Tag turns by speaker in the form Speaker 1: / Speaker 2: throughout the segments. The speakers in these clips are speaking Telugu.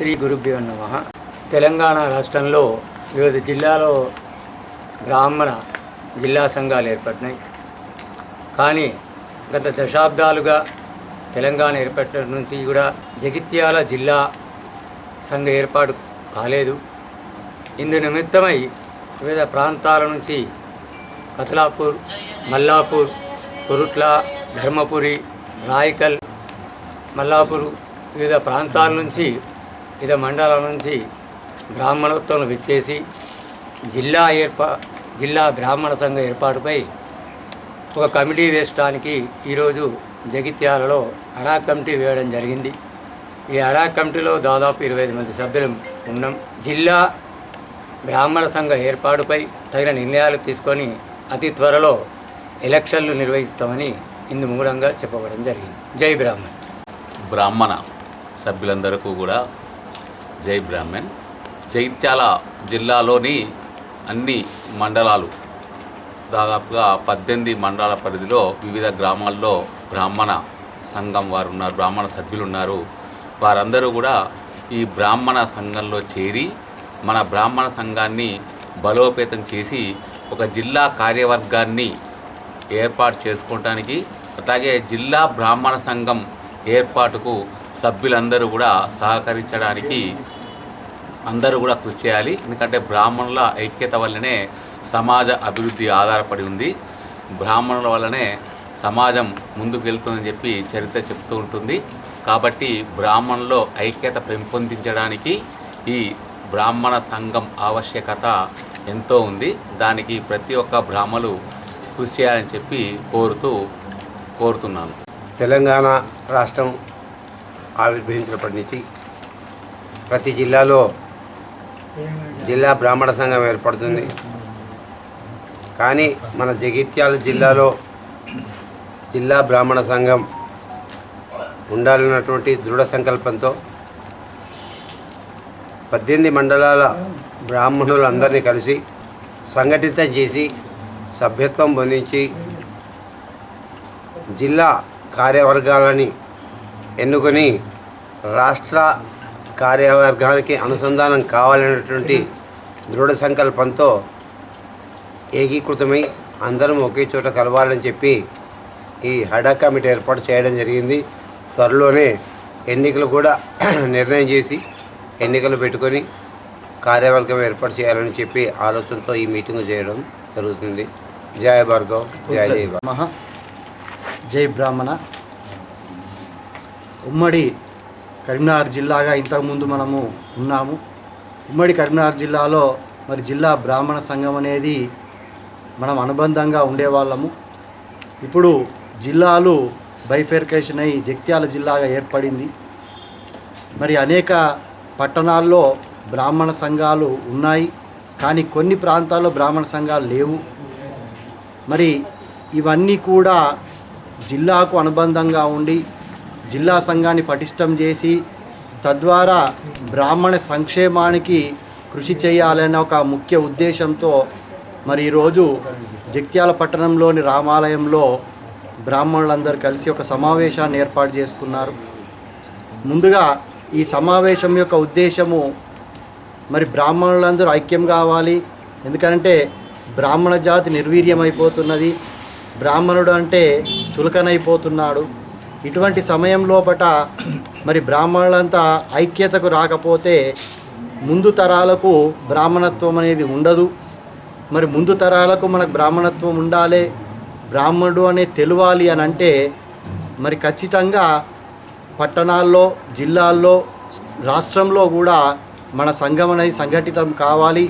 Speaker 1: శ్రీ గురుభ్యో నమ. తెలంగాణ రాష్ట్రంలో వివిధ జిల్లాలో బ్రాహ్మణ జిల్లా సంఘాలు ఏర్పడినాయి. కానీ గత దశాబ్దాలుగా తెలంగాణ ఏర్పడిన నుంచి కూడా జగిత్యాల జిల్లా సంఘ ఏర్పాటు కాలేదు. ఇందు నిమిత్తమై వివిధ ప్రాంతాల నుంచి కతలాపూర్ మల్లాపూర్ కురుట్ల ధర్మపురి రాయకల్ మల్లాపూర్ వివిధ ప్రాంతాల నుంచి వివిధ మండలాల నుంచి బ్రాహ్మణోత్సవం విచ్చేసి జిల్లా ఏర్పా జిల్లా బ్రాహ్మణ సంఘ ఏర్పాటుపై ఒక కమిటీ వేసడానికి ఈరోజు జగిత్యాలలో అడా కమిటీ వేయడం జరిగింది. ఈ అడా కమిటీలో దాదాపు ఇరవై ఐదు మంది సభ్యులు ఉన్నాం. జిల్లా బ్రాహ్మణ సంఘ ఏర్పాటుపై తగిన నిర్ణయాలు తీసుకొని అతి త్వరలో ఎలక్షన్లు నిర్వహిస్తామని ఇందు మూలంగా చెప్పబడడం జరిగింది. జై బ్రాహ్మణ్.
Speaker 2: బ్రాహ్మణ సభ్యులందరికీ కూడా జై బ్రాహ్మణ్. జైత్యాల జిల్లాలోని అన్ని మండలాలు దాదాపుగా పద్దెనిమిది మండలాల పరిధిలో వివిధ గ్రామాల్లో బ్రాహ్మణ సంఘం వారు ఉన్నారు బ్రాహ్మణ సభ్యులు ఉన్నారు వారందరూ కూడా ఈ బ్రాహ్మణ సంఘంలో చేరి మన బ్రాహ్మణ సంఘాన్ని బలోపేతం చేసి ఒక జిల్లా కార్యవర్గాన్ని ఏర్పాటు చేసుకోవటానికి అలాగే జిల్లా బ్రాహ్మణ సంఘం ఏర్పాటుకు సభ్యులందరూ కూడా సహకరించడానికి అందరూ కూడా కృషి చేయాలి. ఎందుకంటే బ్రాహ్మణుల ఐక్యత వల్లనే సమాజ అభివృద్ధి ఆధారపడి ఉంది. బ్రాహ్మణుల వల్లనే సమాజం ముందుకు వెళ్తుందని చెప్పి చరిత్ర చెప్తూ ఉంటుంది. కాబట్టి బ్రాహ్మణుల ఐక్యత పెంపొందించడానికి ఈ బ్రాహ్మణ సంఘం ఆవశ్యకత ఎంతో ఉంది. దానికి ప్రతి ఒక్క బ్రాహ్మలు కృషి చేయాలని చెప్పి కోరుతూ కోరుతున్నాను.
Speaker 3: తెలంగాణ రాష్ట్రం ఆవిర్భవించినప్పటి నుంచి ప్రతి జిల్లాలో జిల్లా బ్రాహ్మణ సంఘం ఏర్పడుతుంది. కానీ మన జగిత్యాల జిల్లాలో జిల్లా బ్రాహ్మణ సంఘం ఉండాలన్నటువంటి దృఢ సంకల్పంతో పద్దెనిమిది మండలాల బ్రాహ్మణులందరినీ కలిసి సంఘటితం చేసి సభ్యత్వం పొందించి జిల్లా కార్యవర్గాలని ఎన్నుకొని రాష్ట్ర కార్యవర్గానికి అనుసంధానం కావాలనేటువంటి దృఢ సంకల్పంతో ఏకీకృతమై అందరం ఒకే చోట కలవాలని చెప్పి ఈ హడా కమిటీ ఏర్పాటు చేయడం జరిగింది. త్వరలోనే ఎన్నికలు కూడా నిర్ణయం చేసి ఎన్నికలు పెట్టుకొని కార్యవర్గం ఏర్పాటు చేయాలని చెప్పి ఆలోచనతో ఈ మీటింగ్ చేయడం జరుగుతుంది. జయ భార్గవ్ జయ జయ.
Speaker 4: మహా. జై బ్రాహ్మణ. ఉమ్మడి కరీంనగర్ జిల్లాగా ఇంతకుముందు మనము ఉన్నాము. ఉమ్మడి కరీంనగర్ జిల్లాలో మరి జిల్లా బ్రాహ్మణ సంఘం అనేది మనం అనుబంధంగా ఉండేవాళ్ళము. ఇప్పుడు జిల్లాలు బైఫెర్కేషన్ అయి జగిత్యాల జిల్లాగా ఏర్పడింది. మరి అనేక పట్టణాల్లో బ్రాహ్మణ సంఘాలు ఉన్నాయి. కానీ కొన్ని ప్రాంతాల్లో బ్రాహ్మణ సంఘాలు లేవు. మరి ఇవన్నీ కూడా జిల్లాకు అనుబంధంగా ఉండి జిల్లా సంఘాన్ని పటిష్టం చేసి తద్వారా బ్రాహ్మణ సంక్షేమానికి కృషి చేయాలనే ఒక ముఖ్య ఉద్దేశంతో మరి ఈరోజు జగిత్యాల పట్టణంలోని రామాలయంలో బ్రాహ్మణులందరూ కలిసి ఒక సమావేశాన్ని ఏర్పాటు చేసుకున్నారు. ముందుగా ఈ సమావేశం యొక్క ఉద్దేశము మరి బ్రాహ్మణులందరూ ఐక్యం కావాలి. ఎందుకంటే బ్రాహ్మణ జాతి నిర్వీర్యమైపోతున్నది. బ్రాహ్మణుడు అంటే చులకనైపోతున్నాడు. ఇటువంటి సమయం లోపట మరి బ్రాహ్మణులంతా ఐక్యతకు రాకపోతే ముందు తరాలకు బ్రాహ్మణత్వం అనేది ఉండదు. మరి ముందు తరాలకు మనకు బ్రాహ్మణత్వం ఉండాలి బ్రాహ్మణుడు అనే తెలివాలి అని అంటే మరి ఖచ్చితంగా పట్టణాల్లో జిల్లాల్లో రాష్ట్రంలో కూడా మన సంఘం అనేది సంఘటితం కావాలి.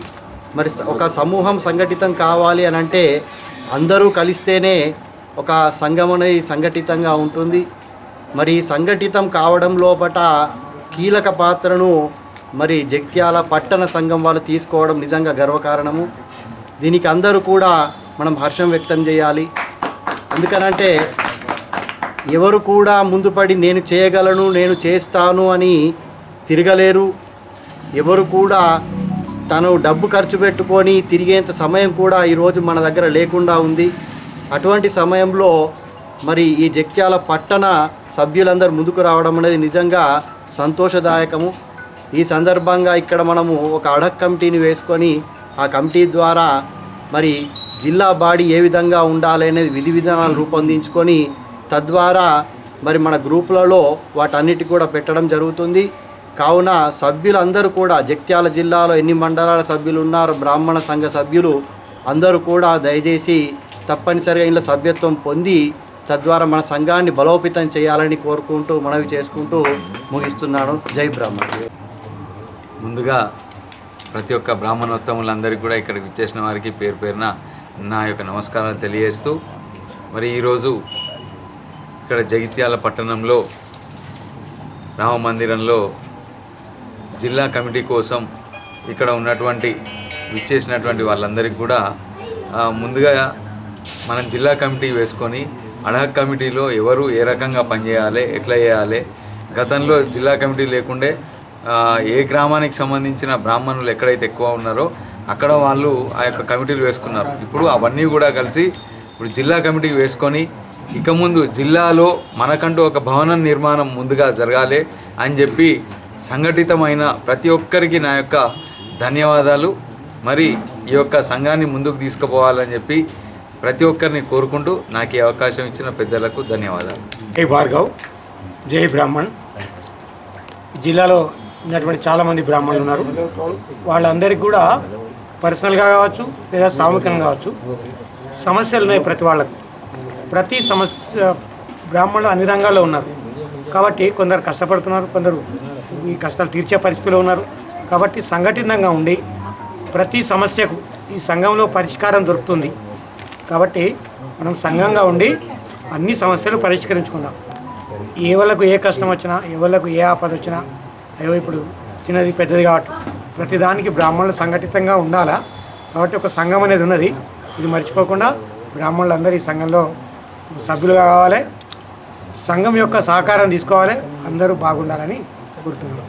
Speaker 4: మరి ఒక సమూహం సంఘటితం కావాలి అని అంటే అందరూ కలిస్తేనే ఒక సంఘం అనేది సంఘటితంగా ఉంటుంది. మరి సంఘటితం కావడం లోపట కీలక పాత్రను మరి జగిత్యాల పట్టణ సంఘం వాళ్ళు తీసుకోవడం నిజంగా గర్వకారణము. దీనికి అందరూ కూడా మనం హర్షం వ్యక్తం చేయాలి. ఎందుకనంటే ఎవరు కూడా ముందుపడి నేను చేయగలను నేను చేస్తాను అని తిరగలేరు. ఎవరు కూడా తను డబ్బు ఖర్చు పెట్టుకొని తిరిగేంత సమయం కూడా ఈరోజు మన దగ్గర లేకుండా ఉంది. అటువంటి సమయంలో మరి ఈ జక్యాల పట్టణ సభ్యులందరూ ముందుకు రావడం అనేది నిజంగా సంతోషదాయకము. ఈ సందర్భంగా ఇక్కడ మనము ఒక అడక్ కమిటీని వేసుకొని ఆ కమిటీ ద్వారా మరి జిల్లా బాడీ ఏ విధంగా ఉండాలి అనేది విధి విధానాలు రూపొందించుకొని తద్వారా మరి మన గ్రూపులలో వాటన్నిటి కూడా పెట్టడం జరుగుతుంది. కావున సభ్యులందరూ కూడా జగిత్యాల జిల్లాలో ఎన్ని మండలాల సభ్యులు ఉన్నారో బ్రాహ్మణ సంఘ సభ్యులు అందరూ కూడా దయచేసి తప్పనిసరిగా ఇంట్లో సభ్యత్వం పొంది తద్వారా మన సంఘాన్ని బలోపేతం చేయాలని కోరుకుంటూ మనవి చేసుకుంటూ ముగిస్తున్నాను. జై బ్రాహ్మణ.
Speaker 5: ముందుగా ప్రతి ఒక్క బ్రాహ్మణోత్తములందరికీ కూడా ఇక్కడికి విచ్చేసిన వారికి పేరు పేరున నా యొక్క నమస్కారాలు తెలియజేస్తూ మరి ఈరోజు ఇక్కడ జగిత్యాల పట్టణంలో రామ మందిరంలో జిల్లా కమిటీ కోసం ఇక్కడ ఉన్నటువంటి విచ్చేసినటువంటి వాళ్ళందరికీ కూడా ముందుగా మనం జిల్లా కమిటీ వేసుకొని అడహక్ కమిటీలో ఎవరు ఏ రకంగా పనిచేయాలి ఎట్లా చేయాలి? గతంలో జిల్లా కమిటీ లేకుండే ఏ గ్రామానికి సంబంధించిన బ్రాహ్మణులు ఎక్కడైతే ఎక్కువ ఉన్నారో అక్కడ వాళ్ళు ఆ యొక్క కమిటీలు వేసుకున్నారు. ఇప్పుడు అవన్నీ కూడా కలిసి ఇప్పుడు జిల్లా కమిటీ వేసుకొని ఇక ముందు జిల్లాలో మనకంటూ ఒక భవనం నిర్మాణం ముందుగా జరగాలి అని చెప్పి సంఘటితమైన ప్రతి ఒక్కరికి నా యొక్క ధన్యవాదాలు. మరి ఈ యొక్క సంఘాన్ని ముందుకు తీసుకుపోవాలని చెప్పి ప్రతి ఒక్కరిని కోరుకుంటూ నాకు ఈ అవకాశం ఇచ్చిన పెద్దలకు ధన్యవాదాలు.
Speaker 6: జై భార్గవ్ జై బ్రాహ్మణ్. జిల్లాలో ఉన్నటువంటి చాలామంది బ్రాహ్మణులు ఉన్నారు. వాళ్ళందరికీ కూడా పర్సనల్గా కావచ్చు లేదా సామూహికంగా కావచ్చు సమస్యలు ఉన్నాయి ప్రతి వాళ్ళకు. ప్రతి సమస్య బ్రాహ్మణులు అన్ని రంగాల్లో ఉన్నారు. కాబట్టి కొందరు కష్టపడుతున్నారు కొందరు ఈ కష్టాలు తీర్చే పరిస్థితిలో ఉన్నారు. కాబట్టి సంఘటితంగా ఉండి ప్రతి సమస్యకు ఈ సంఘంలో పరిష్కారం దొరుకుతుంది. కాబట్టి మనం సంఘంగా ఉండి అన్ని సమస్యలు పరిష్కరించుకుందాం. ఏ వాళ్ళకు ఏ కష్టం వచ్చినా ఏ వాళ్ళకు ఏ ఆపద వచ్చినా అయ్యో ఇప్పుడు చిన్నది పెద్దది కాబట్టి ప్రతిదానికి బ్రాహ్మణులు సంఘటితంగా ఉండాలా? కాబట్టి ఒక సంఘం అనేది ఉన్నది. ఇది మర్చిపోకుండా బ్రాహ్మణులందరూ ఈ సంఘంలో సభ్యులుగా కావాలి. సంఘం యొక్క సహకారం తీసుకోవాలి. అందరూ బాగుండాలని కోరుతున్నాను